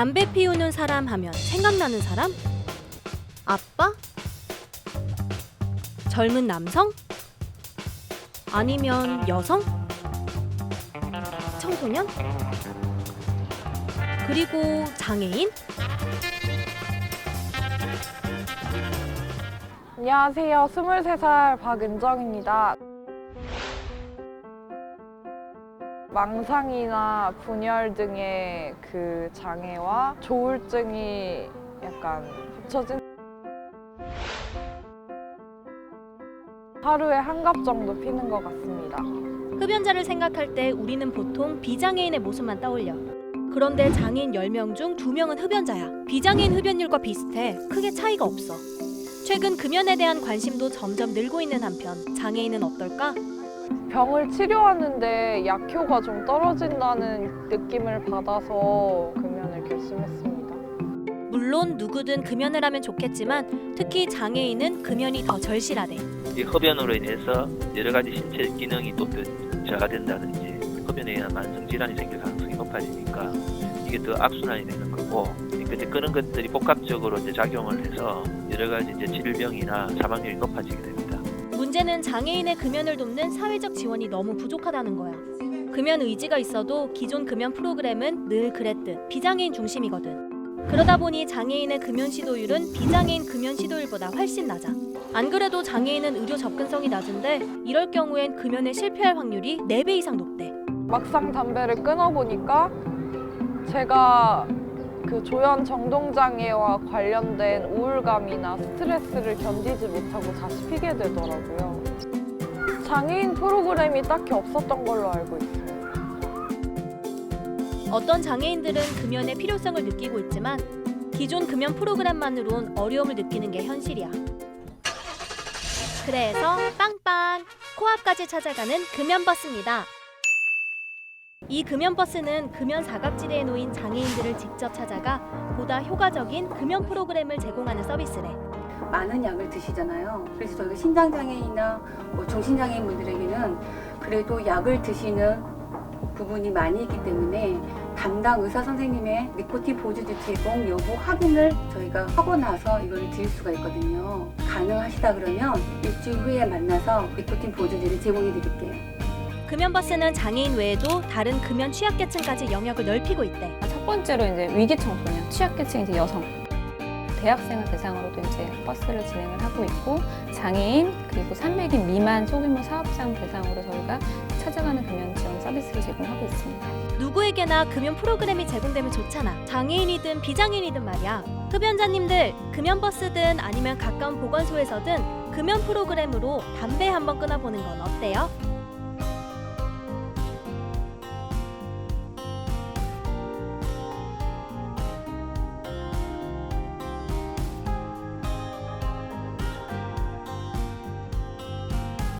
담배 피우는 사람 하면 생각나는 사람? 아빠? 젊은 남성? 아니면 여성? 청소년? 그리고 장애인? 안녕하세요. 23살 박은정입니다. 망상이나 분열 등의 그 장애와 조울증이 약간 붙여진 하루에 한 갑 정도 피는 것 같습니다. 흡연자를 생각할 때 우리는 보통 비장애인의 모습만 떠올려. 그런데 장애인 10명 중 2명은 흡연자야. 비장애인 흡연율과 비슷해. 크게 차이가 없어. 최근 금연에 대한 관심도 점점 늘고 있는 한편 장애인은 어떨까? 병을 치료하는데 약효가 좀 떨어진다는 느낌을 받아서 금연을 결심했습니다. 물론 누구든 금연을 하면 좋겠지만 특히 장애인은 금연이 더 절실하대. 이 흡연으로 인해서 여러 가지 신체 기능이 또 저하된다든지 흡연에 의한 만성 질환이 생길 가능성이 높아지니까 이게 더 악순환이 되는 거고 근데 그런 것들이 복합적으로 이제 작용을 해서 여러 가지 이제 질병이나 사망률이 높아지게 됩니다. 문제는 장애인의 금연을 돕는 사회적 지원이 너무 부족하다는 거야. 금연 의지가 있어도 기존 금연 프로그램은 늘 그랬듯 비장애인 중심이거든. 그러다 보니 장애인의 금연 시도율은 비장애인 금연 시도율보다 훨씬 낮아. 안 그래도 장애인은 의료 접근성이 낮은데 이럴 경우엔 금연에 실패할 확률이 4배 이상 높대. 막상 담배를 끊어보니까 제가 그 조현 정동 장애와 관련된 우울감이나 스트레스를 견디지 못하고 다시 피게 되더라고요. 장애인 프로그램이 딱히 없었던 걸로 알고 있습니다. 어떤 장애인들은 금연의 필요성을 느끼고 있지만 기존 금연 프로그램만으론 어려움을 느끼는 게 현실이야. 그래서 빵빵 코앞까지 찾아가는 금연버스입니다. 이 금연버스는 금연 사각지대에 놓인 장애인들을 직접 찾아가 보다 효과적인 금연 프로그램을 제공하는 서비스래. 많은 약을 드시잖아요. 그래서 저희가 신장장애인이나 뭐 정신장애인 분들에게는 그래도 약을 드시는 부분이 많이 있기 때문에 담당 의사 선생님의 니코틴 보조제 제공 여부 확인을 저희가 하고 나서 이걸 드릴 수가 있거든요. 가능하시다 그러면 일주일 후에 만나서 니코틴 보조제를 제공해 드릴게요. 금연버스는 장애인 외에도 다른 금연 취약계층까지 영역을 넓히고 있대. 첫 번째로 이제 위기 청소년, 취약계층 이제 여성, 대학생을 대상으로도 이제 버스를 진행을 하고 있고 장애인 그리고 산맥인 미만 소규모 사업장 대상으로 저희가 찾아가는 금연 지원 서비스를 제공하고 있습니다. 누구에게나 금연 프로그램이 제공되면 좋잖아. 장애인이든 비장애인이든 말이야. 흡연자님들, 금연버스든 아니면 가까운 보건소에서든 금연 프로그램으로 담배 한번 끊어보는 건 어때요?